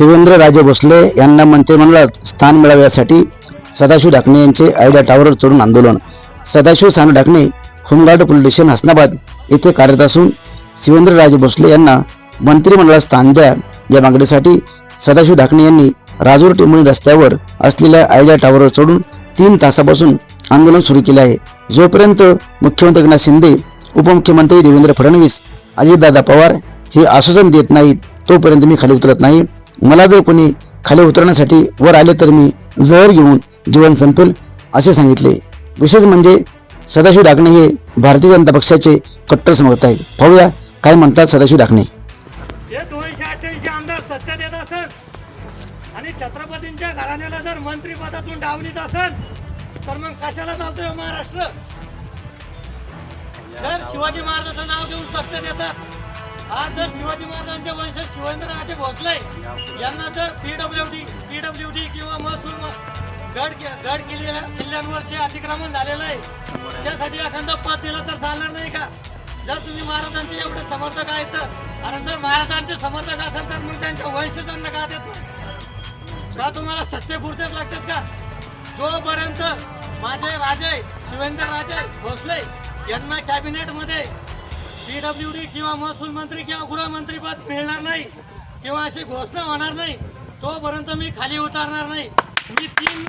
शिवेंद्रराजे भोसले यांना मंत्रिमंडळात स्थान मिळाव्यासाठी सदाशिव ढाकणे यांचे आयडिया टावरवर चढून आंदोलन. Sadashiv Sanu Dhakane home guard police station Hasanabad येथे कार्यरत असून शिवेंद्रराजे भोसले यांना मंत्रिमंडळात स्थान द्या या मागणीसाठी सदाशिव ढाकणे यांनी राजूर टेंबुर्णी रस्त्यावर असलेल्या आयडिया टावरवर चढून तीन तासापासून आंदोलन सुरू केले आहे. जोपर्यंत मुख्यमंत्री एकनाथ शिंदे उपमुख्यमंत्री देवेंद्र फडणवीस अजितदादा पवार हे आश्वासन देत नाहीत तोपर्यंत मी खाली उतरत नाही. मला जर कोणी खाली उतरण्यासाठी वर आले तर मी जहर घेऊन जीवन संपेल असे सांगितले. विशेष म्हणजे सदाशिव ढाकणे हे भारतीय जनता पक्षाचे कट्टर समर्थ आहेत. पाहूया काय म्हणतात सदाशिव ढाकणे. दोनशे अठ्ठ्याऐंशी आमदार सत्य देत असेल आणि छत्रपतींच्या घराण्याला जर मंत्री पदातून डावलीत असेल तर मग कशाला चालतोय हो महाराष्ट्र? जर शिवाजी महाराजांचं नाव घेऊन सत्य देतात आज जर शिवाजी महाराजांचे वंशज शिवेंद्रराजे भोसले यांना जर पीडब्ल्यू डी पीडब्ल्यू डी किंवा महसूल गड गड किल्ल्या किल्ल्यांवरचे अतिक्रमण झालेलं आहे त्यासाठी एखादं पद दिलं तर चालणार नाही का? जर तुम्ही महाराजांचे एवढे समर्थक आहेत तर आणि जर महाराजांचे समर्थक असाल तर मग त्यांच्या वंशजांना का देत नाही? का तुम्हाला सत्यपूर्तेच लागतात का? जोपर्यंत माझे राजे शिवेंद्र राजे भोसले यांना कॅबिनेटमध्ये डी किंवा महसूल मंत्री किंवा गृहमंत्रीपद मिळणार नाही किंवा अशी घोषणा होणार नाही तोपर्यंत मी खाली उतरणार नाही. मी तीन